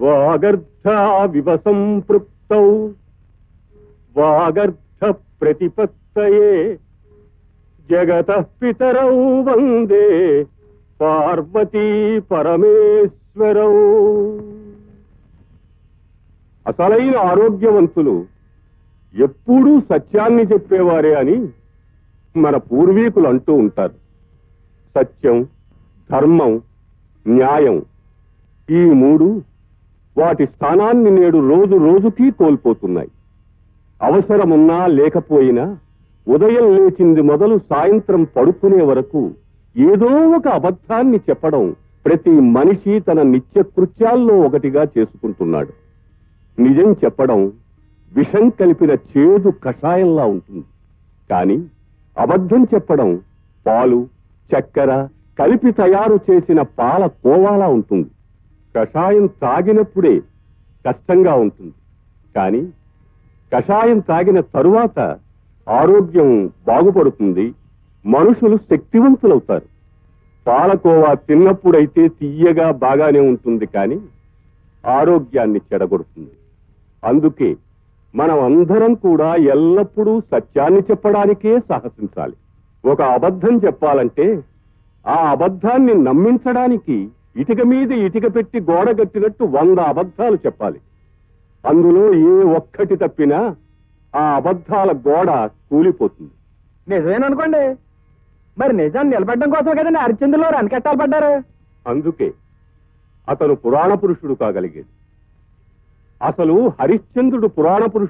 వాగర్ధావివ సంపృప్త వాగర్ధ ప్రతిపత్తయే జగత పితరౌ వందే పార్వతీ పరమేశ్వరౌ. అసలైన ఆరోగ్యవంతులు ఎప్పుడూ సత్యాన్ని చెప్పేవారే అని మన పూర్వీకులు అంటూ ఉంటారు. సత్యం ధర్మం న్యాయం ఈ మూడు వాటి స్థానాన్ని నేడు రోజు రోజుకి కోల్పోతున్నాయి. అవసరమున్నా లేకపోయినా ఉదయం లేచింది మొదలు సాయంత్రం పడుకునే వరకు ఏదో ఒక అబద్ధాన్ని చెప్పడం ప్రతి మనిషి తన నిత్య కృత్యాల్లో ఒకటిగా చేసుకుంటున్నాడు. నిజం చెప్పడం విషం కలిపిన చేదు కషాయంలా ఉంటుంది. కానీ అబద్ధం చెప్పడం పాలు చక్కెర కలిపి తయారు చేసిన పాల కోవాలా ఉంటుంది. కషాయం తాగినప్పుడే కష్టంగా ఉంటుంది. కానీ కషాయం తాగిన తరువాత ఆరోగ్యం బాగుపడుతుంది. మనుషులు శక్తివంతులవుతారు. పాలకోవా తిన్నప్పుడైతే తీయగా బాగానే ఉంటుంది కానీ ఆరోగ్యాన్ని చెడగొడుతుంది. అందుకే మనం అందరం కూడా ఎల్లప్పుడూ సత్యాన్ని చెప్పడానికే సాహసించాలి. ఒక అబద్ధం చెప్పాలంటే ఆ అబద్ధాన్ని నమ్మించడానికి ఇటుక మీద ఇటుక పెట్టి గోడ కట్టినట్టు వంద అబద్ధాలు చెప్పాలి. అందులో ఏ ఒక్కటి తప్పినా ఆ అబద్ధాల గోడ కూలిపోతుంది. నిజమేననుకోండి. మరి నిజాన్ని నిలబెట్టడం కోసం కదండి హరిశ్చంద్రులో రనకెట్టాలు పడ్డారు? అందుకే అతను పురాణ పురుషుడు కాగలిగేది అసలు హరిశ్చంద్రుడు పురాణ పురుషుడు